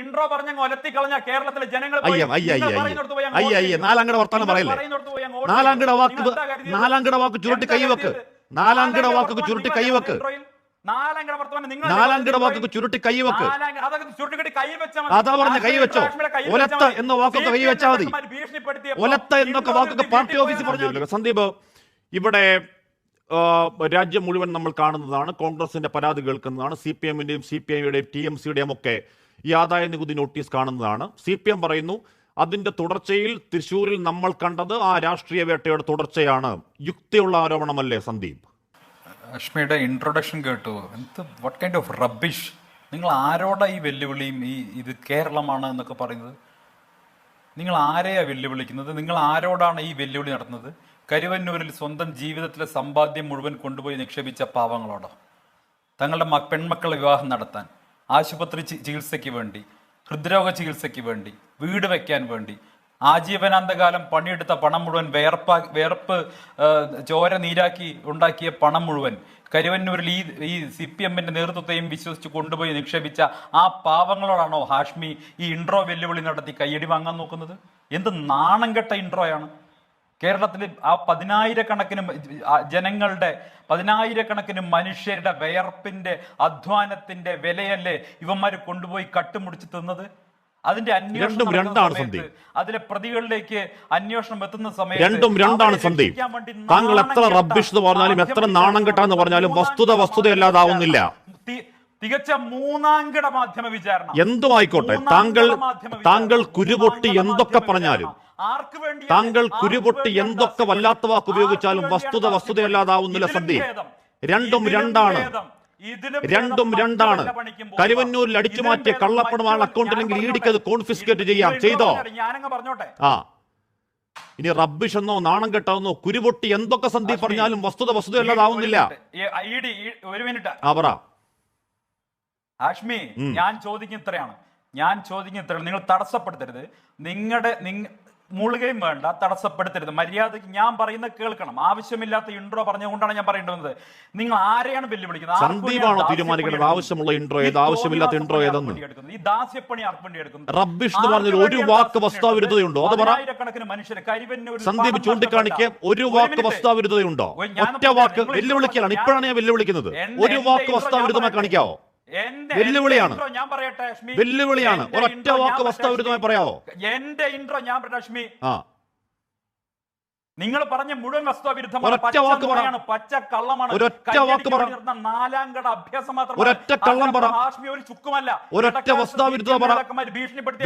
Intro പറഞ്ഞ ഒലത്തി കളഞ്ഞ കേരളത്തിലെ ജനങ്ങൾ. നാലാംകിട വർത്താനം പറയല്ലേ? നാലാംകിട വാക്ക് നാലാംകിട വാക്ക് ചുരുട്ടി കൈവക്ക്? നാലാംകിട വാക്ക് ചുരുട്ടി കൈവക്ക്. നാലാംകിട വർത്തമാനം നിങ്ങൾ നാലാംകിട വാക്ക് ചുരുട്ടി കൈവക്ക്. അതാ പറഞ്ഞ കൈ വെച്ചോ കാശ്മീരെ ഒലത്ത എന്ന വാക്കൊക്കെ കൈവച്ചാ മതി. ഒലത്ത എന്നൊക്കെ വാക്കൊക്കെ പാർട്ടി ഓഫീസിൽ പറഞ്ഞല്ലോ പറഞ്ഞു സന്ദീപ് ഇവിടെ രാജ്യം മുഴുവൻ നമ്മൾ കാണുന്നതാണ്. കോൺഗ്രസിന്റെ പരാതി കേൾക്കുന്നതാണ്. സി പി എമ്മിന്റെയും സി പി ഐയുടെയും ടി എം സിയുടെയും ഒക്കെ ഈ ആദായ നികുതി നോട്ടീസ് കാണുന്നതാണ്. സി പി എം പറയുന്നു അതിന്റെ തുടർച്ചയിൽ തൃശൂരിൽ നമ്മൾ കണ്ടത് ആ രാഷ്ട്രീയ വേട്ടയുടെ തുടർച്ചയാണ്. യുക്തിയുള്ള ആരോപണമല്ലേ സന്ദീപ്? അഷ്മിയുടെ ഇൻട്രൊഡക്ഷൻ കേട്ടു. എന്ത് വട്ട് കൈൻഡ് ഓഫ് റബ്ബിഷ് നിങ്ങൾ ആരോടാ ഈ വെല്ലുവിളിയും ഈ ഇത് കേരളമാണ് എന്നൊക്കെ പറയുന്നത്? നിങ്ങൾ ആരെയാണ് വെല്ലുവിളിക്കുന്നത്? നിങ്ങൾ ആരോടാണ് ഈ വെല്ലുവിളി നടത്തുന്നത്? കരുവന്നൂരിൽ സ്വന്തം ജീവിതത്തിലെ സമ്പാദ്യം മുഴുവൻ കൊണ്ടുപോയി നിക്ഷേപിച്ച പാവങ്ങളോടോ? തങ്ങളുടെ പെൺമക്കളെ വിവാഹം നടത്താൻ. ആശുപത്രി ചികിത്സയ്ക്ക് വേണ്ടി ഹൃദ്രോഗ ചികിത്സയ്ക്ക് വേണ്ടി വീട് വയ്ക്കാൻ വേണ്ടി ആജീവനാന്തകാലം പണിയെടുത്ത പണം മുഴുവൻ വേർപ്പാ വേർപ്പ് ചോര നീരാക്കി ഉണ്ടാക്കിയ പണം മുഴുവൻ കരുവന്നൂരിൽ ഈ ഈ സി പി എമ്മിന്റെ നേതൃത്വത്തെയും വിശ്വസിച്ച് കൊണ്ടുപോയി നിക്ഷേപിച്ച ആ പാവങ്ങളോടാണോ ഹാഷ്മി ഈ ഇൻട്രോ വെല്ലുവിളി നടത്തി കയ്യടി വാങ്ങാൻ നോക്കുന്നത്? എന്ത് നാണം കെട്ട ഇൻട്രോയാണ് കേരളത്തിൽ ആ പതിനായിരക്കണക്കിന് ജനങ്ങളുടെ പതിനായിരക്കണക്കിന് മനുഷ്യരുടെ വയർപ്പിന്റെ അധ്വാനത്തിന്റെ വിലയല്ലേ ഇവന്മാര് കൊണ്ടുപോയി കട്ടുമുടിച്ച് തിന്നത്? അതിന്റെ അന്വേഷണം അതിലെ പ്രതികളിലേക്ക് അന്വേഷണം എത്തുന്ന സമയത്ത് രണ്ടും രണ്ടാണ് സന്ദീപ്. താങ്കൾ എത്ര റബ്ബിഷ് എന്ന് പറഞ്ഞാലും എത്ര നാണം കെട്ടാന്ന് പറഞ്ഞാലും വസ്തുത വസ്തുതയല്ലാതാവുന്നില്ല. തി- തികച്ച മൂന്നാംകിട മാധ്യമ വിചാരണ. എന്തും ആയിക്കോട്ടെ താങ്കൾ. താങ്കൾ കുരുപൊട്ടി എന്തൊക്കെ പറഞ്ഞാലും? താങ്കൾ കുരുപൊട്ടി എന്തൊക്കെ? വല്ലാത്ത വാക്ക് ഉപയോഗിച്ചാലും വസ്തുത വസ്തുതയല്ലാതാവുന്നില്ല സന്ധി രണ്ടും രണ്ടാണ്. രണ്ടും രണ്ടാണ്. കരുവന്നൂരിൽ അടിച്ചു മാറ്റിയ കള്ളപ്പണമാണ് അക്കൗണ്ട് അല്ലെങ്കിൽ ഈടിക്ക് അക്കൗണ്ടിലെങ്കിൽ ഞാൻ ഇടിക്ക് അത് കോൺഫിസ്കേറ്റ് ചെയ്യാം. ചെയ്തോ? ആ. ഇനി റബ്ബിഷ് എന്നോ നാണം കെട്ടാവുന്നോ കുരുപൊട്ടി എന്തൊക്കെ സന്ധി പറഞ്ഞാലും വസ്തുത വസ്തുതയല്ലാതാവുന്നില്ല. അല്ലാതാവുന്നില്ല ആ പറ. ഹാഷ്മി ഞാൻ ചോദിക്കുന്ന ഇത്രയാണ് ഞാൻ ചോദിക്കുന്ന ഇത്രയാണ് നിങ്ങൾ തടസ്സപ്പെടുത്തരുത്. നിങ്ങളുടെ നിങ്ങ മുളുകയും വേണ്ട തടസ്സപ്പെടുത്തരുത്. മര്യാദയ്ക്ക് ഞാൻ പറയുന്ന കേൾക്കണം. ആവശ്യമില്ലാത്ത ഇൻട്രോ പറഞ്ഞുകൊണ്ടാണ് ഞാൻ പറയേണ്ടത് നിങ്ങൾ ആരെയാണ് വെല്ലുവിളിക്കുന്നത്? തീരുമാനിക്കേണ്ടത്? ആവശ്യമുള്ള ഇൻട്രോ ഏത്, ആവശ്യമില്ലാത്ത ഇൻട്രോ ഏതെന്ന്? ഈ ദാസ്യപ്പണി ആർക്ക് വേണ്ടി എടുക്കുന്നത് റബ്ബിഷ് എന്ന് പറഞ്ഞാൽ ഒരു വാക്ക് വസ്താവിരുദ്ധതയുണ്ടോ അത് പറ. മനുഷ്യരെ കരിവന്നൂരിൽ സന്ദീപ് ചൂണ്ടിക്കാണിക്ക് ഒരു വാക്ക് ഞാൻ ഒറ്റ വാക്ക് വെല്ലുവിളിക്കലാണ്. ഇപ്പോഴാണ് ഞാൻ വെല്ലുവിളിക്കുന്നത്. ഒരു വാക്ക് വസ്താവിരുദ്ധമായി കാണിക്കാവോ? വെല്ലുവിളിയാണ്. എന്റെ intro ഞാൻ പറയട്ടെ അശ്മി. വെല്ലുവിളിയാണ്. ഒരൊറ്റ വാക്ക് വസ്തുവിരുദ്ധമായി പറയാവോ? എന്റെ ഇൻട്രോ ഞാൻ പറയട്ടെ ആ. നിങ്ങൾ പറഞ്ഞ മുഴുവൻ വസ്തുവിരുദ്ധമാണ്. പച്ച കള്ളമാണ്. നാലാംകട അഭ്യാസം മാത്രം ഒരൊറ്റ കള്ളം പറ. ഒരു ചുക്കുമല്ല. ഒരൊറ്റ വസ്തുവിരുദ്ധ പറ.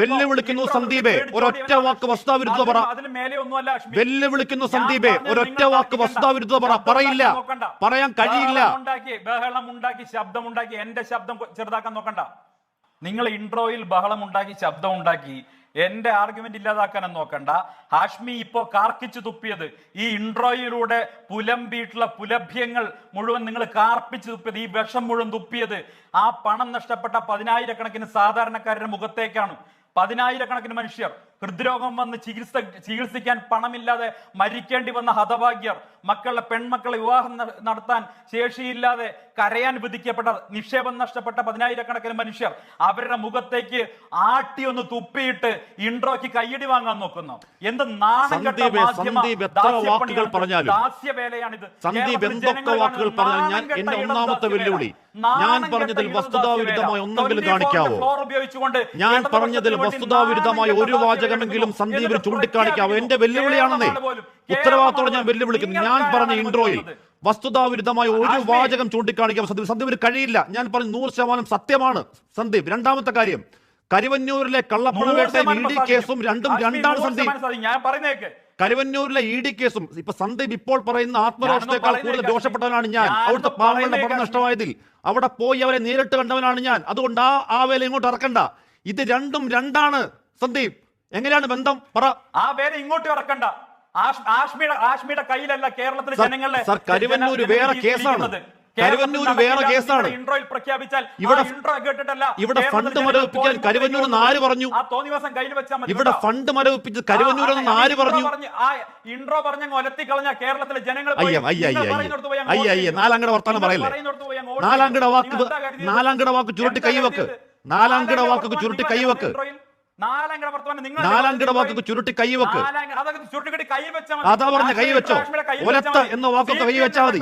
വെല്ലുവിളിക്കുന്നു സന്ദീപേ. ഒരൊറ്റ വാക്ക് വസ്തുവിരുദ്ധ പറ. അതിന് മേലെ ഒന്നുമല്ല. വെല്ലുവിളിക്കുന്നു സന്ദീപേ. ഒരൊറ്റ വാക്ക് വസ്തുവിരുദ്ധ പറ. പറയില്ല. പറയാൻ കഴിയില്ല. ഉണ്ടാക്കി ബഹളം ഉണ്ടാക്കി ശബ്ദം ഉണ്ടാക്കി എന്റെ ശബ്ദം ചെറുതാക്കാൻ നോക്കണ്ട. നിങ്ങൾ ഇൻട്രോയിൽ ബഹളം ഉണ്ടാക്കി ശബ്ദം ഉണ്ടാക്കി എന്റെ ആർഗ്യുമെന്റ് ഇല്ലാതാക്കാനും നോക്കണ്ട. ഹാഷ്മി ഇപ്പോ കാർക്കിച്ചു തുപ്പിയത്. ഈ ഇൻട്രോയിലൂടെ പുലമ്പിയിട്ടുള്ള പുലഭ്യങ്ങൾ മുഴുവൻ നിങ്ങൾ കാർപ്പിച്ചു തുപ്പിയത് ഈ വിഷം മുഴുവൻ തുപ്പിയത്. ആ പണം നഷ്ടപ്പെട്ട പതിനായിരക്കണക്കിന് സാധാരണക്കാരുടെ മുഖത്തേക്കാണ്. പതിനായിരക്കണക്കിന് മനുഷ്യർ. ഹൃദ്രോഗം വന്ന് ചികിത്സ ചികിത്സിക്കാൻ പണമില്ലാതെ മരിക്കേണ്ടി വന്ന ഹതഭാഗ്യർ മക്കളുടെ പെൺമക്കളെ വിവാഹം നടത്താൻ ശേഷിയില്ലാതെ കരയാൻ വിധിക്കപ്പെട്ട നിക്ഷേപം നഷ്ടപ്പെട്ട പതിനായിരക്കണക്കിന് മനുഷ്യർ അവരുടെ മുഖത്തേക്ക് ആട്ടി ഒന്ന് തുപ്പിയിട്ട് ഇൻട്രോയ്ക്ക് കയ്യടി വാങ്ങാൻ നോക്കുന്നു. എന്ത് വാക്കുകൾ. പറഞ്ഞാലും സന്ദീപ് എന്തൊക്കെ വാക്കുകൾ പറഞ്ഞാലും ഞാൻ എന്റെ ഒന്നാമത്തെ വെല്ലുവിളി. ഞാൻ പറഞ്ഞതിൽ വസ്തുതാവിരുദ്ധമായി ഒന്നെങ്കിലും കാണിക്കാവോ? ഞാൻ പറഞ്ഞതിൽ വസ്തുതാവിരുദ്ധമായ ഒരു കെട്ട വാചകമെങ്കിലും സന്ദീപിന് ചൂണ്ടിക്കാണിക്കാവോ എന്റെ. വെല്ലുവിളിയാണെന്നേ ഉത്തരവാദിത്തോടെ ഞാൻ വെല്ലുവിളിക്കുന്നു. ഞാൻ പറഞ്ഞ ഇൻട്രോയിൽ? വസ്തുതാവിരുദ്ധമായ ഒരു. വാചകം ചൂണ്ടിക്കാണിക്കാൻ സന്ദീപ്. സന്ദീപിന് കഴിയില്ല. ഞാൻ പറഞ്ഞു നൂറ് ശതമാനം സത്യമാണ് സന്ദീപ്. രണ്ടാമത്തെ കാര്യം കരുവന്നൂരിലെ കള്ളപ്പണവേട്ട ഇ ഡി കേസും രണ്ടും രണ്ടാണ് സന്ദീപ്. കരുവന്നൂരിലെ ഇ ഡി കേസും ഇപ്പൊ സന്ദീപ് ഇപ്പോൾ പറയുന്ന ആത്മരോഷത്തെക്കാൾ കൂടുതൽ ദോഷപ്പെട്ടവനാണ് ഞാൻ. അവിടുത്തെ പാവങ്ങളുടെ പണം നഷ്ടമായതിൽ അവിടെ പോയി അവരെ നേരിട്ട് കണ്ടവനാണ് ഞാൻ. അതുകൊണ്ട് ആ ആ വേല ഇങ്ങോട്ട് ഇറക്കണ്ട. ഇത് രണ്ടും രണ്ടാണ് സന്ദീപ്. എങ്ങനെയാണ് ബന്ധം? പറ. ആ വേല ഇങ്ങോട്ട് ഇറക്കണ്ട. ആഷ്- ആഷ്മിയുടെ ആഷ്മിയുടെ കയ്യിലല്ല കേരളത്തിലെ ജനങ്ങളുടെ സർ, കരുവന്നൂര് വേറെ കേസാണ്. കരുവന്നൂർ വേറെ. കേസാണ്. ഇൻട്രോയിൽ പ്രഖ്യാപിച്ചാൽ ഇവിടെ- ഇൻട്രോ കേട്ടിട്ടല്ല. ഇവിടെ ഫണ്ട് മരവിപ്പിക്കാൻ കരുവന്നൂർ എന്ന് ആര് പറഞ്ഞു? ആ തോന്നിവാസം കയ്യിൽ വെച്ചാൽ ഇവിടെ ഫണ്ട് മരവിപ്പിച്ച് കരുവന്നൂരെന്ന് ആ, ആ, ആര് പറഞ്ഞു. ആ ഇൻട്രോ പറഞ്ഞ ഒലത്തി കളഞ്ഞ കേരളത്തിലെ ജനങ്ങൾ അയ്യ അയ്യ അയ്യ അയ്യ. അയ്യ നാലാംകിട വർത്താനം പറയല്ലേ? നാലാംകിട വാക്ക്? നാലാംകിട വാക്ക് ചുരുട്ടി കൈവക്ക്? നാലാംകിട വാക്ക് ചുരുട്ടി കൈവെക്ക് വാക്കൊക്കെ ചുരുട്ടി കൈവെക്ക്. അതാ പറഞ്ഞ ഒലത്ത എന്ന വാക്കൊക്കെ മതി.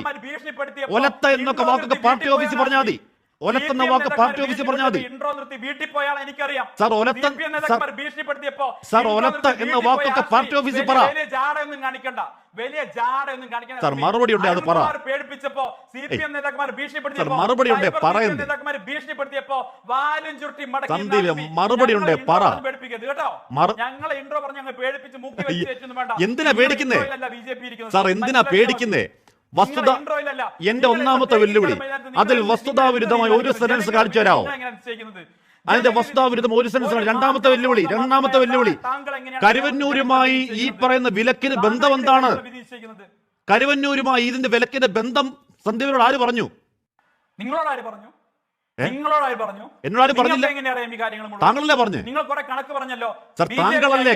ഒലത്ത എന്നൊക്കെ വാക്കൊക്കെ പാർട്ടി ഓഫീസിൽ പറഞ്ഞാൽ മതി. മതി. ഒലത്ത എന്ന CPM വാക്ക് പാർട്ടി ഓഫീസിൽ പറഞ്ഞാൽ മതി. ഇൻട്രോ നിർത്തി വീട്ടിൽ പോയാൽ എനിക്കറിയാം സാർ, ഒലത്ത- CPM ഭീഷണിപ്പെടുത്തിയപ്പോ സാർ, ഒലത്ത എന്ന വാക്കൊക്കെ പാർട്ടി ഓഫീസിൽ പറ. വലിയ ജാടയൊന്നും കാണിക്കണ്ട വലിയ ജാടയൊന്നും കാണിക്കണ്ട സാർ, മറുപടി ഉണ്ട്, അത് പറ. അരുൺകുമാർ പേടിപ്പിച്ചപ്പോ സി പി എം നേതാക്കന്മാർ ഭീഷണിപ്പെടുത്തിയപ്പോ മറുപടി ഉണ്ട്, പറയുന്നു. ഭീഷണി നേതാക്കന്മാർ ഭീഷണിപ്പെടുത്തിയപ്പോ വാലും ചുരുട്ടി മടക്കി മറുപടി ഉണ്ട്, പറ. പേടിപ്പിക്കരുത് കേട്ടോ ഞങ്ങളെ ഇൻട്രോ പറഞ്ഞ് ഞങ്ങൾ പേടിപ്പിച്ച് മുക്കി വെച്ച് എന്തിനാ പേടിക്കുന്നേ? സാർ എന്തിനാ പേടിക്കുന്നേ. വസ്തുത. എന്റെ ഒന്നാമത്തെ വെല്ലുവിളി. അതിൽ വസ്തുതാവിരുദ്ധമായ ഒരു സെന്റൻസ് കാണിച്ചു തരാമോ? അതിന്റെ വസ്തുതാവിരുദ്ധം ഒരു സെന്റൻസ് രണ്ടാമത്തെ വെല്ലുവിളി രണ്ടാമത്തെ വെല്ലുവിളി. കരുവന്നൂരുമായി ഈ പറയുന്ന വിലക്കിന് ബന്ധം എന്താണ് കരുവന്നൂരുമായി ഇതിന്റെ വിലക്കിന്റെ ബന്ധം സന്ദീപിനോട് ആര് പറഞ്ഞു? നിങ്ങളോട് ആര് പറഞ്ഞു? ഏ? നിങ്ങളോട് പറഞ്ഞു. എന്നോട് പറഞ്ഞില്ല. താങ്കളല്ലേ പറഞ്ഞു? നിങ്ങൾ കുറെ കണക്ക് പറഞ്ഞല്ലോ. താങ്കളല്ലേ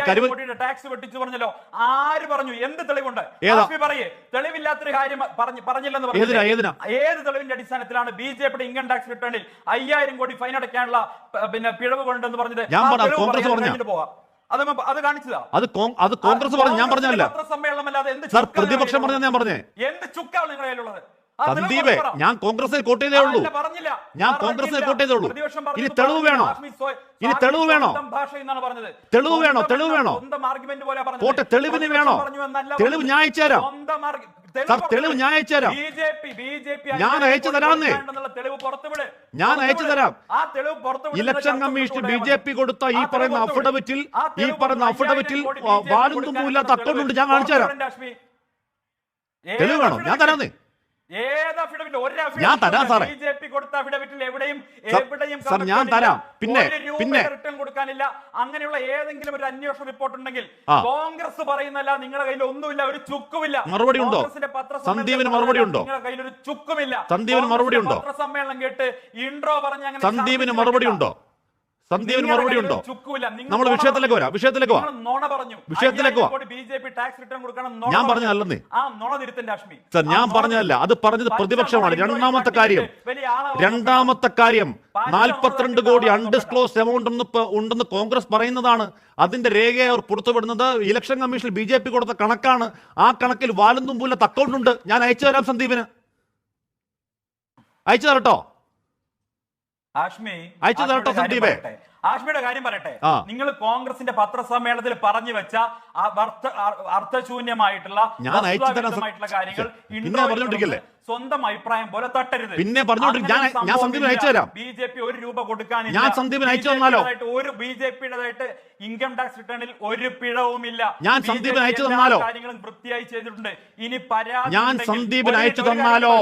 ടാക്സ് വെട്ടിച്ചു പറഞ്ഞല്ലോ. ആര് പറഞ്ഞു? എന്ത് തെളിവുണ്ട്? പറയേ. തെളിവില്ലാത്തൊരു കാര്യം പറഞ്ഞില്ലെന്ന് പറഞ്ഞു? ഏത് തെളിവിന്റെ അടിസ്ഥാനത്തിലാണ് ബി ജെ പിയുടെ ഇൻകം ടാക്സ് റിട്ടേണിൽ അയ്യായിരം കോടി ഫൈൻ അടയ്ക്കാനുള്ള പിന്നെ പിഴവ് കൊണ്ടെന്ന് പറഞ്ഞത്? ഞാൻ. പോവാം. അത് അത് കാണിച്ചതാ. അത് അത് കോൺഗ്രസ് പറഞ്ഞു. ഞാൻ പറഞ്ഞല്ല സമ്മേളനം അല്ലാതെ എന്ത് പ്രതിപക്ഷം പറഞ്ഞു ഞാൻ പറഞ്ഞേ? എന്ത് ചുക്കാണ് നിങ്ങളുടെ കയ്യിലുള്ളത്? സന്ദീപേ ഞാൻ കോൺഗ്രസിൽ കോട്ട് ചെയ്തേ ഉള്ളൂ. ഞാൻ കോൺഗ്രസ് കോൺഗ്രസിനെ കോട്ട് ചെയ്തേ ഉള്ളൂ ഇനി തെളിവ്. വേണോ ഇനി തെളിവ് വേണോ തെളിവ് വേണോ? തെളിവ് വേണോ? കോട്ടെ. തെളിവിന് വേണോ? തെളിവ് ഞാൻ അയച്ചുതരാം സാർ, തെളിവ് ഞാൻ അയച്ചു തരാം. ഞാൻ അയച്ചു തരാന്നേ. ഞാൻ അയച്ചു തരാം. Election commission B J P കൊടുത്ത ഈ പറയുന്ന. അഫിഡവിറ്റിൽ ഈ പറയുന്ന. അഫിഡവിറ്റിൽ വാലും തുമ്പുമില്ലാത്ത അക്കൗണ്ട് ഉണ്ട് ഞാൻ കാണിച്ചു തരാം തെളിവ് വേണോ ഞാൻ? തരാന്നേ ഞാൻ തരാം. സാറേ. സാർ, ഞാൻ തരാം. പിന്നെ, പിന്നെ. റിട്ടേൺ കൊടുക്കാനില്ല അങ്ങനെയുള്ള ഏതെങ്കിലും ഒരു അന്വേഷണ റിപ്പോർട്ട് ഉണ്ടെങ്കിൽ. കോൺഗ്രസ് പറയുന്നല്ല നിങ്ങളുടെ കയ്യിൽ ഒന്നുമില്ല ഒരു ചുക്കുമില്ല മറുപടി ഉണ്ടോ? സന്ദീപിന് മറുപടി ഉണ്ടോ? നിങ്ങളുടെ കയ്യിൽ ഒരു ചുക്കുമില്ല സന്ദീപിന് മറുപടി ഉണ്ടോ? സമ്മേളനം കേട്ട് ഇൻട്രോ പറഞ്ഞ സന്ദീപിന് മറുപടി ഉണ്ടോ സന്ദീപിന് നിങ്ങളുടെ മറുപടി ഉണ്ടോ? നമ്മൾ വിഷയത്തിലേക്ക്. വരാം വിഷയത്തിലേക്ക് വാ വിഷയത്തിലേക്ക് വാ. ഞാൻ പറഞ്ഞല്ലേ പറഞ്ഞതല്ലെന്നേ. സാർ ഞാൻ പറഞ്ഞതല്ല. അത് പറഞ്ഞത് പ്രതിപക്ഷമാണ്. രണ്ടാമത്തെ കാര്യം. രണ്ടാമത്തെ കാര്യം. നാൽപ്പത്തിരണ്ട് കോടി അൺഡിസ്ക്ലോസ് എമൗണ്ട് ഉണ്ടെന്ന് കോൺഗ്രസ് പറയുന്നതാണ്. അതിന്റെ രേഖയെ അവർ പുറത്തുവിടുന്നത്. ഇലക്ഷൻ കമ്മീഷനിൽ ബി ജെ പി കൊടുത്ത കണക്കാണ്. ആ കണക്കിൽ വാലും തുമ്പൂലത്ത് അക്കൗണ്ട് ഉണ്ട് ഞാൻ അയച്ചു തരാം സന്ദീപിന്. അയച്ചു തരട്ടോ ആഷ്മി അയച്ചു തരട്ടെ സന്ദീപേ. ആഷ്മിയുടെ കാര്യം പറയട്ടെ നിങ്ങൾ കോൺഗ്രസിന്റെ പത്രസമ്മേളനത്തിൽ പറഞ്ഞു വെച്ച അർത്ഥശൂന്യമായിട്ടുള്ള കാര്യങ്ങൾ സ്വന്തം അഭിപ്രായം പോലെ തട്ടരുത് പിന്നെ ഞാൻ- ഞാൻ സന്ദീപിന് അയച്ചു തരാം. ബി ജെ പി ഒരു രൂപ കൊടുക്കാനില്ല ഞാൻ സന്ദീപിന് അയച്ചു തന്നാലോ? ഒരു ബി ജെ പിയുടേതായിട്ട് ഇൻകം ടാക്സ് റിട്ടേണിൽ ഒരു പിഴവുമില്ല ഞാൻ സന്ദീപിന് അയച്ചു തന്നാലോ? കാര്യങ്ങളും വൃത്തിയായി ചെയ്തിട്ടുണ്ട് ഇനി പരാതി ഞാൻ സന്ദീപിന് അയച്ചു തന്നാലോ?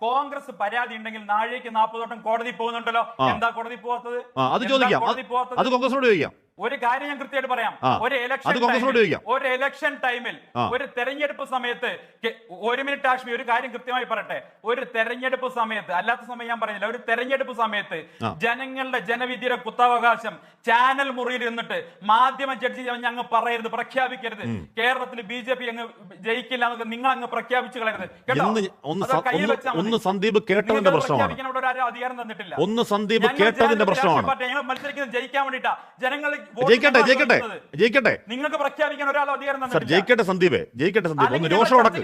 കോൺഗ്രസ് പരാതി ഉണ്ടെങ്കിൽ നാഴേക്ക് നാൽപ്പത് വട്ടം കോടതി പോകുന്നുണ്ടല്ലോ. എന്താ കോടതി പോകാത്തത്? അത് ചോദിക്കാം? അത് കോൺഗ്രസിനോട് ചോദിക്കാം. ഒരു കാര്യം ഞാൻ കൃത്യമായിട്ട് പറയാം. ഒരു ഇലക്ഷൻ. ഒരു ഇലക്ഷൻ ടൈമിൽ ഒരു തെരഞ്ഞെടുപ്പ് സമയത്ത് ഒരു മിനിറ്റ് ആഷ്മി ഒരു കാര്യം കൃത്യമായി പറയട്ടെ. ഒരു തെരഞ്ഞെടുപ്പ് സമയത്ത് അല്ലാത്ത സമയം ഞാൻ പറഞ്ഞില്ല ഒരു തെരഞ്ഞെടുപ്പ് സമയത്ത് ജനങ്ങളുടെ ജനവിധിയുടെ കുത്താവകാശം ചാനൽ മുറിയിൽ ഇരുന്നിട്ട് മാധ്യമ ജഡ്ജി ഞങ്ങൾ പറയരുത് പ്രഖ്യാപിക്കരുത്. കേരളത്തിൽ ബി ജെ പി അങ്ങ് ജയിക്കില്ല എന്നൊക്കെ നിങ്ങൾ അങ്ങ് പ്രഖ്യാപിച്ചു കളയരുത്. കേട്ടോ? ഒന്ന് സന്ദീപ് കേട്ടതിന്റെ പ്രശ്നമാണ്. ഒന്ന് സന്ദീപ് കേട്ടതിന്റെ പ്രശ്നമാണ്. ഞങ്ങൾ മത്സരിക്കുന്നത് ജയിക്കാൻ വേണ്ടിട്ടാ ജനങ്ങൾ ജയിക്കട്ടെ ജയിക്കട്ടെ ജയിക്കട്ടെ. നിങ്ങൾക്ക് പ്രഖ്യാപിക്കാൻ ഒരാൾ അധികാരം സർ ജയിക്കട്ടെ സന്ദീപേ ജയിക്കട്ടെ സന്ദീപ്. ഒന്ന് രോഷം അടക്ക്.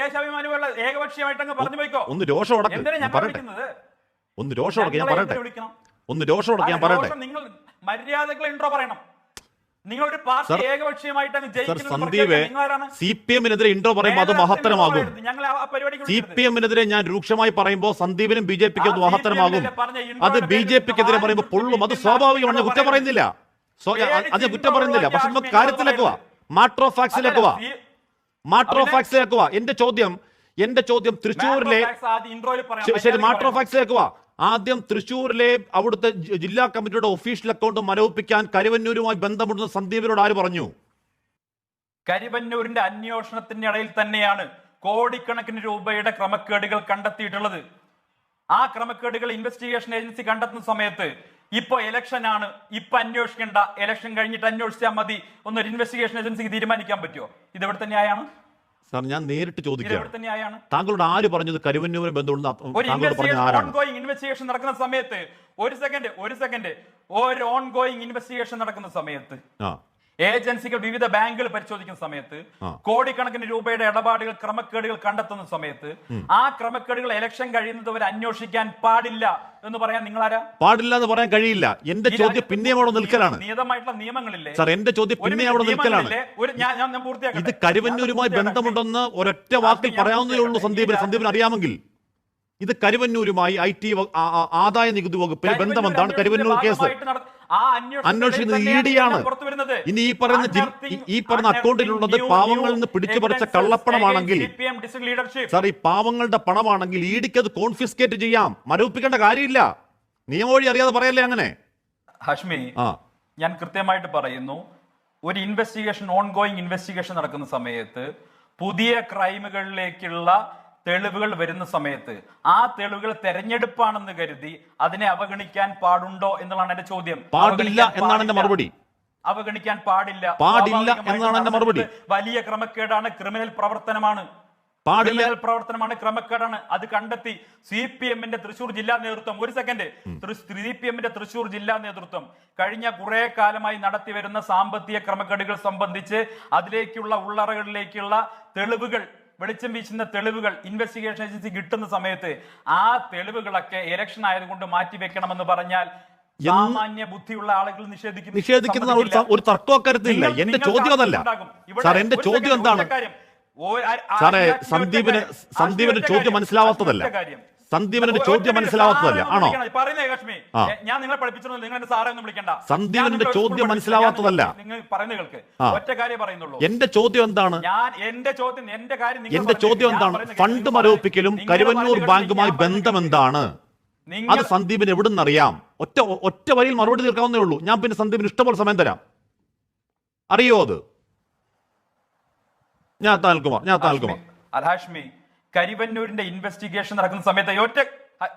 ദേശാഭിമാനികളുടെ ഏകപക്ഷീയമായിട്ട് അങ്ങ് പറഞ്ഞു പോയിക്കോ. ഒന്ന് രോഷം അടക്ക് ഞാൻ പറയട്ടെ. ഒന്ന് രോഷം അടക്ക് ഞാൻ പറയട്ടെ. ഒന്ന് രോഷം അടക്ക് ഞാൻ പറയട്ടെ. നിങ്ങൾ മര്യാദകൾ ഇൻട്രോ പറയണം. നിങ്ങൾ ഒരു പാർട്ടി ജയിക്കുന്നത്? സി പി എമ്മിനെതിരെ ഇൻട്രോ പറയുമ്പോൾ അത് മഹത്തരമാകും. സി പി എമ്മിനെതിരെ ഞാൻ രൂക്ഷമായി പറയുമ്പോൾ സന്ദീപിനും ബി ജെ പിക്ക് അത് മഹത്തരമാകും. അത് ബി ജെ പിക്കെതിരെ പറയുമ്പോൾ പൊള്ളും. അത് സ്വാഭാവികമാണ്. ഞാൻ കുറ്റം പറയുന്നില്ല. അത് കുറ്റം പറയുന്നില്ല. പക്ഷെ നമുക്ക് intro കാര്യത്തിലേക്ക് വാ മാട്രോ ഫാക്സിലേക്ക് വാ അതല്ല, മാട്രോ അതിനെ- ഫാക്സിലേക്ക് വാ എന്റെ ചോദ്യം എന്റെ ചോദ്യം തൃശ്ശൂരിലെ ശരി, മാട്രോ പറയണം. ആദ്യം തൃശ്ശൂരിലെ അവിടുത്തെ ജില്ലാ കമ്മിറ്റിയുടെ ഒഫീഷ്യൽ അക്കൗണ്ട് മരവിപ്പിക്കാൻ കരുവന്നൂരുമായി ബന്ധമുണ്ടെന്ന് സന്ദീപിനോട് ആര് പറഞ്ഞു? കരിവന്നൂരിന്റെ അന്വേഷണത്തിന്റെ ഇടയിൽ തന്നെയാണ് കോടിക്കണക്കിന് രൂപയുടെ ക്രമക്കേടുകൾ കണ്ടെത്തിയിട്ടുള്ളത്. ആ ക്രമക്കേടുകൾ ഇൻവെസ്റ്റിഗേഷൻ ഏജൻസി കണ്ടെത്തുന്ന സമയത്ത് ഇപ്പൊ ഇലക്ഷൻ ആണ്. ഇപ്പൊ അന്വേഷിക്കേണ്ട. ഇലക്ഷൻ കഴിഞ്ഞിട്ട് അന്വേഷിച്ചാൽ മതി. ഒന്നൊരു ഇൻവെസ്റ്റിഗേഷൻ ഏജൻസിക്ക് തീരുമാനിക്കാൻ പറ്റുമോ ഇത് ഇവിടുത്തെ ന്യായമാണ്? സാർ ഞാൻ നേരിട്ട് ചോദിക്കുകയാണ് താങ്കളോട് ആര് പറഞ്ഞത്? കരുവന്നൂരെ ഇൻവെസ്റ്റിഗേഷൻ നടക്കുന്ന സമയത്ത് ഒരു സെക്കൻഡ് ഒരു സെക്കൻഡ് ഒരു ഓൺഗോയിങ് ഇൻവെസ്റ്റിഗേഷൻ നടക്കുന്ന സമയത്ത്. ആ. ഏജൻസികൾ വിവിധ ബാങ്കുകൾ പരിശോധിക്കുന്ന സമയത്ത്. കോടിക്കണക്കിന് രൂപയുടെ ഇടപാടുകൾ ക്രമക്കേടുകൾ കണ്ടെത്തുന്ന സമയത്ത് ആ ക്രമക്കേടുകൾ ഇലക്ഷൻ കഴിയുന്നത് വരെ അന്വേഷിക്കാൻ പാടില്ല എന്ന് പറയാൻ നിങ്ങൾ ആരാ പാടില്ല എന്ന് പറയാൻ കഴിയില്ല. എന്റെ ചോദ്യം പിന്നെ അവിടെ നിൽക്കലാണ്. നിയതമായിട്ടുള്ള നിയമങ്ങളില്ലേ? സാർ എന്റെ ചോദ്യം പിന്നെ അവിടെ നിൽക്കലാണ്. ഇത് കരുവന്നൂരുമായി ബന്ധമുണ്ടെന്ന് ഒരൊറ്റ വാക്കിൽ പറയാവുന്നേ ഉള്ളൂ. സന്ദീപിന്. സന്ദീപിന് അറിയാമെങ്കിൽ. ഇത് കരുവന്നൂരുമായി ഐ ടി ആദായ നികുതി വകുപ്പിൽ ബന്ധമെന്താണ്? കരുവന്നൂർ കേസ്. അന്വേഷിക്കുന്നത് ഇ ഡിയാണ്. ഇനി ഈ പറയുന്ന ഈ പറഞ്ഞ അക്കൗണ്ടിലുള്ളത് പാവങ്ങളിൽ നിന്ന് പിടിച്ചു പറിച്ച കള്ളപ്പണമാണെങ്കിൽ. സാർ ഈ പാവങ്ങളുടെ പണമാണെങ്കിൽ ഇ ഡിക്ക് അത് കോൺഫിസ്കേറ്റ് ചെയ്യാം. മരവിപ്പിക്കേണ്ട കാര്യമില്ല. നിയമവഴി അറിയാതെ പറയല്ലേ അങ്ങനെ? ഹഷ്മി ആ. ഞാൻ കൃത്യമായിട്ട് പറയുന്നു. ഒരു ഇൻവെസ്റ്റിഗേഷൻ ഓൺഗോയിങ് ഇൻവെസ്റ്റിഗേഷൻ നടക്കുന്ന സമയത്ത് പുതിയ ക്രൈമുകളിലേക്കുള്ള തെളിവുകൾ വരുന്ന സമയത്ത് ആ തെളിവുകൾ തെരഞ്ഞെടുപ്പാണെന്ന് കരുതി അതിനെ അവഗണിക്കാൻ പാടുണ്ടോ എന്നുള്ളതാണ് എന്റെ ചോദ്യം. പാടില്ല എന്നാണ് എന്റെ മറുപടി. അവഗണിക്കാൻ പാടില്ല. പാടില്ല എന്നാണ് എന്റെ മറുപടി. വലിയ ക്രമക്കേടാണ് ക്രിമിനൽ പ്രവർത്തനമാണ്. പാടില്ല. പ്രവർത്തനമാണ് ക്രമക്കേടാണ്. അത് കണ്ടെത്തി സി പി എമ്മിന്റെ തൃശൂർ ജില്ലാ നേതൃത്വം. ഒരു സെക്കൻഡ്. സി പി എമ്മിന്റെ തൃശൂർ ജില്ലാ നേതൃത്വം കഴിഞ്ഞ കുറെ കാലമായി നടത്തി വരുന്ന സാമ്പത്തിക ക്രമക്കേടുകൾ സംബന്ധിച്ച് അതിലേക്കുള്ള ഉള്ളറകളിലേക്കുള്ള തെളിവുകൾ വെളിച്ചം വീശുന്ന തെളിവുകൾ ഇൻവെസ്റ്റിഗേഷൻ ഏജൻസി കിട്ടുന്ന സമയത്ത് ആ തെളിവുകളൊക്കെ ഇലക്ഷൻ ആയതുകൊണ്ട് മാറ്റിവെക്കണമെന്ന് പറഞ്ഞാൽ സാമാന്യ ബുദ്ധിയുള്ള ആളുകൾ നിഷേധിക്കും. നിഷേധിക്കുന്ന ഒരു ത- ഒരു തർക്കം അക്കാര്യത്തിലില്ല നിങ്ങൾ- എന്റെ ചോദ്യം അതല്ല. സാർ എന്റെ ചോദ്യം എന്താണ്? സാറേ സന്ദീപിന് സന്ദീപിന്റെ സന്ദീപിന് ചോദ്യം മനസ്സിലാവാത്തതല്ല. കാര്യം. ചോദ്യം. മനസ്സിലാവാത്തതല്ല? ആണോ? ഞാൻ നിങ്ങളെ പഠിപ്പിച്ചിരുന്നു നിങ്ങൾ സാറേ ഒന്നും വിളിക്കണ്ട. സന്ദീപിന്റെ ചോദ്യം മനസ്സിലാവാത്തതല്ല. നിങ്ങൾ പറയുന്നത് കേൾക്ക്. ഒറ്റ കാര്യം പറയുന്നുള്ളൂ. എന്റെ ചോദ്യം എന്താണ്? ഞാൻ എന്റെ ചോദ്യം എന്റെ കാര്യം എന്റെ ചോദ്യം എന്താണ്? ഫണ്ട്. മരവിപ്പിക്കലും കരുവന്നൂർ ബാങ്കുമായി ബന്ധം എന്താണ്? അത് സന്ദീപിന് എവിടുന്ന് അറിയാം ഒറ്റ ഒറ്റ വരിയിൽ മറുപടി തീർക്കാവുന്നേ ഉള്ളൂ. ഞാൻ പിന്നെ സന്ദീപിന് ഇഷ്ടപോലെ സമയം തരാം. അറിയോ അത്? ഞാൻ താൽക്കുമാർ ഞാൻ താൽക്കുമാർ അൽഹാഷ്മി കരിവന്നൂരിന്റെ ഇൻവെസ്റ്റിഗേഷൻ നടക്കുന്ന സമയത്ത് ഒറ്റ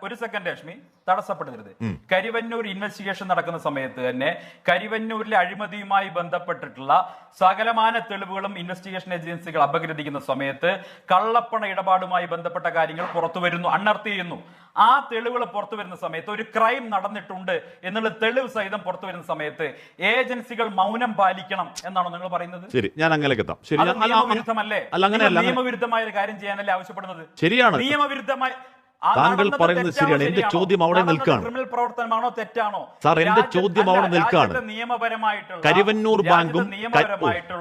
ഒരു സെക്കൻഡ് ലക്ഷ്മി തടസ്സപ്പെടരുത് കരിവന്നൂർ ഇൻവെസ്റ്റിഗേഷൻ നടക്കുന്ന സമയത്ത് തന്നെ കരിവന്നൂരിലെ അഴിമതിയുമായി ബന്ധപ്പെട്ടിട്ടുള്ള സകലമാന തെളിവുകളും ഇൻവെസ്റ്റിഗേഷൻ ഏജൻസികൾ അപഗ്രഥിക്കുന്ന സമയത്ത് കള്ളപ്പണ ഇടപാടുമായി ബന്ധപ്പെട്ട കാര്യങ്ങൾ പുറത്തു വരുന്നു അണർത്തി ചെയ്യുന്നു. ആ തെളിവുകൾ പുറത്തു വരുന്ന സമയത്ത് ഒരു ക്രൈം നടന്നിട്ടുണ്ട് എന്നുള്ള തെളിവ് സഹിതം പുറത്തു വരുന്ന സമയത്ത് ഏജൻസികൾ മൗനം പാലിക്കണം എന്നാണോ നിങ്ങൾ പറയുന്നത്? ശരി ഞാൻ അങ്ങനെയൊക്കെ നിയമവിരുദ്ധമല്ലേ? നിയമവിരുദ്ധമായ ഒരു കാര്യം ചെയ്യാനല്ലേ ആവശ്യപ്പെടുന്നത്? ശരിയാണ്. നിയമവിരുദ്ധമായി താങ്കൾ പറയുന്നത് ശരിയാണ്. എന്റെ ചോദ്യം അവിടെ നിൽക്കാണ് നിൽക്കുകയാണ്. പ്രവർത്തനമാണോ തെറ്റാണോ? സാർ, എന്റെ ചോദ്യം അവിടെ നിയമപരമായിട്ടുള്ള കരുവന്നൂർ ബാങ്കും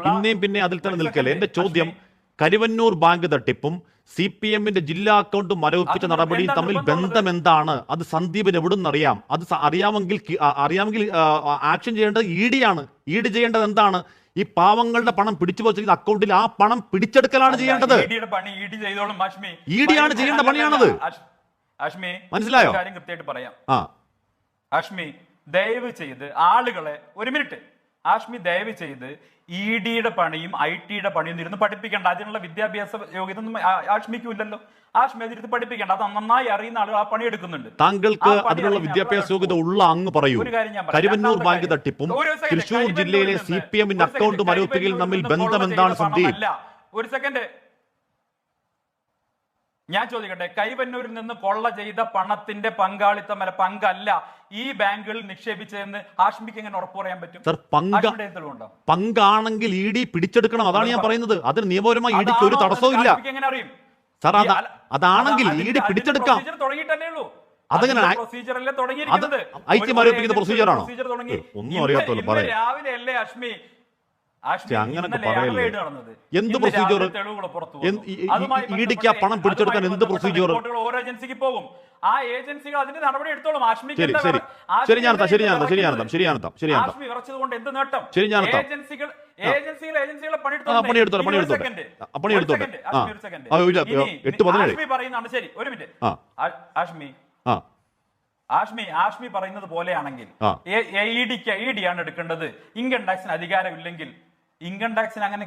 പിന്നെയും പിന്നെ അതിൽ തന്നെ നിൽക്കല്ലേ? എന്റെ ചോദ്യം കരിവന്നൂർ ബാങ്ക് തട്ടിപ്പും സി പി എമ്മിന്റെ ജില്ലാ അക്കൗണ്ട് മരവിപ്പിച്ച നടപടിയും തമ്മിൽ ബന്ധം എന്താണ്? അത് സന്ദീപിന് എവിടുന്ന് അറിയാം അത് അറിയാമെങ്കിൽ അറിയാമെങ്കിൽ ആക്ഷൻ ചെയ്യേണ്ടത് ഇ ഡി ആണ് ഇ ഡി ചെയ്യേണ്ടത് എന്താണ്? ഈ പാവങ്ങളുടെ പണം പിടിച്ചു വച്ചിരിക്കുന്ന അക്കൗണ്ടിൽ ആ പണം പിടിച്ചെടുക്കലാണ് ചെയ്യേണ്ടത്. ഇ ഡി ആണ് ചെയ്യേണ്ട പണിയാണത്. ആഷ്- ആഷ്മി മനസ്സിലായോ? കാര്യം കൃത്യമായിട്ട് പറയാം. ആഷ്മി ദയവ് ചെയ്ത് ആളുകളെ ഒരു മിനിറ്റ്. ആഷ്മി ദയവ് ചെയ്ത് ഇ ഡിയുടെ പണിയും ഐ ടിയുടെ പണിയും ഇരുന്ന് പഠിപ്പിക്കേണ്ട. അതിനുള്ള വിദ്യാഭ്യാസ യോഗ്യത ഒന്നും ആഷ്മിക്കും ഇല്ലല്ലോ. ആഷ്മി അതിരുന്ന് പഠിപ്പിക്കേണ്ട. അത് നന്നായി അറിയുന്ന ആളുകൾ ആ പണി എടുക്കുന്നുണ്ട്. താങ്കൾക്ക് അതിനുള്ള വിദ്യാഭ്യാസ യോഗ്യത ഉള്ള അങ്ങ് പറയൂ. കരുവന്നൂർ ബാങ്ക് തട്ടിപ്പും തൃശൂർ ജില്ലയിലെ സി പി എമ്മിന്റെ അക്കൗണ്ട് മരവിപ്പിക്കൽ തമ്മിൽ ബന്ധം എന്താണ് സന്ദീപ്? ഒരു സെക്കൻഡ് ഞാൻ ചോദിക്കട്ടെ കൈവന്നൂരിൽ നിന്ന് കൊള്ള ചെയ്ത പണത്തിന്റെ പങ്കാളിത്തം അല്ല പങ്കല്ല ഈ ബാങ്കുകളിൽ നിക്ഷേപിച്ചതെന്ന് ആഷ്മിക്ക് എങ്ങനെ ഉറപ്പ് പറയാൻ പറ്റും? സർ പങ്ക് പങ്കാണെങ്കിൽ ഇ ഡി പിടിച്ചെടുക്കണം അതാണ് ഞാൻ പറയുന്നത്. അതിന് നിയമപരമായി ഇ ഡിക്ക് ഒരു തടസ്സവും ഇല്ല. എങ്ങനെ അറിയും? സാർ, അതാണെങ്കിൽ അതാ- ഇ ഡി പിടിച്ചെടുക്കാം. തുടങ്ങിയിട്ടല്ലേ ഉള്ളൂ. അതങ്ങനെ പ്രൊസീജിയർ ഐക്യം ആരോപിക്കുന്ന ഒരു ആണോ? ഒന്നും അറിയാത്തല്ലോ അറിയാത്തപോലെ രാവിലെ അല്ലേ അഷ്മി അങ്ങനൊക്കെ പറയല്ലേ. എന്ത് ആ പണം പിടിച്ചെടുക്കാൻ എന്ത് പ്രൊസീജിയർ ഓരോ ഏജൻസിക്ക് പോകും. ആ ഏജൻസികൾ അതിന്റെ നടപടി എടുത്തോളും. ശരി എന്താ ശരി. ഞാൻ ശരി ഞാൻ ശരി ഞാൻ? ശരി ഞാൻ ശരി എന്ത് നേട്ടം? ഞാനെത്താം. ഏജൻസികൾ ഏജൻസികൾ ഏജൻസികളെ പണിയെടുത്തോട്ടെ. എട്ട് പതിനേഴ്. ആഷ്മി പറയുന്നതാണ്. ശരി ഒരു മിനിറ്റ്. ആഷ്മി ആ ആഷ്മി ആഷ്മി പറയുന്നത് പോലെയാണെങ്കിൽ ആ. ഇ ഡിക്ക് ഇ ഡി ആണ് എടുക്കേണ്ടത്. ഇൻകം ടാക്സിന് അധികാരമില്ലെങ്കിൽ ഇൻകം ടാക്സിന് അങ്ങനെ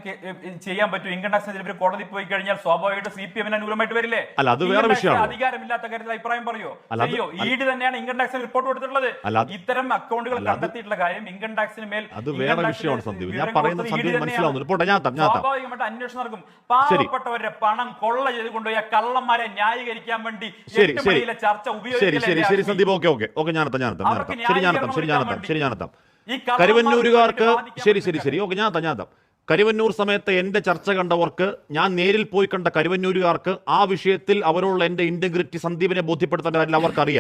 ചെയ്യാൻ പറ്റും. ഇൻകം ടാക്സിന് ഇവർ കോടതി പോയി കഴിഞ്ഞാൽ സ്വാഭാവികമായിട്ട് സി പി എമ്മിന് അനുകൂലമായിട്ട് വരില്ലേ? അല്ല, അത് വേറെ വിഷയമാണ്. അധികാരമില്ലാത്ത കാര്യത്തിൽ അഭിപ്രായം പറയോ? അല്ലയോ ഈഡി ഇ ഡി തന്നെയാണ് ഇൻകം ടാക്സിന് റിപ്പോർട്ട് കൊടുത്തിട്ടുള്ളത്. ഇത്തരം അക്കൗണ്ടുകൾ കണ്ടെത്തിയിട്ടുള്ള കാര്യം ഇൻകം ടാക്സിന് മേൽ അത് വേറെ വിഷയമാണ് സന്ദീപ്. ഞാൻ പറയുന്നത് സന്ദീപ് തന്നെയാണ്. മനസ്സിലാവുന്നു. ഞാൻ സ്വാഭാവികമായിട്ട് അന്വേഷണം നടക്കും. പാവപ്പെട്ടവരുടെ പണം കൊള്ള ചെയ്ത് കൊണ്ടുപോയി കള്ളന്മാരെ ന്യായീകരിക്കാൻ വേണ്ടി ശരി ചർച്ച ശരി ശരി ശരി സന്ദീപ് ഓക്കെ ഓക്കെ. ഓക്കെ ഞാനെത്താം ഞാനെത്താം ശരി ഞാനെത്താം ശരി ഞാനെത്താം ശരി ഞാനെത്താം കരുവന്നൂരുകാർക്ക് ശരി ശരി ശരി. ഓക്കെ ഞാൻ ഞാൻ കരുവന്നൂർ സമയത്ത് എന്റെ ചർച്ച കണ്ടവർക്ക് ഞാൻ നേരിൽ പോയി കണ്ട കരുവന്നൂരുകാർക്ക് ആ വിഷയത്തിൽ അവരോടുള്ള എന്റെ ഇന്റഗ്രിറ്റി സന്ദീപിനെ ബോധ്യപ്പെടുത്തേണ്ട കാര്യം അവർക്കറിയാം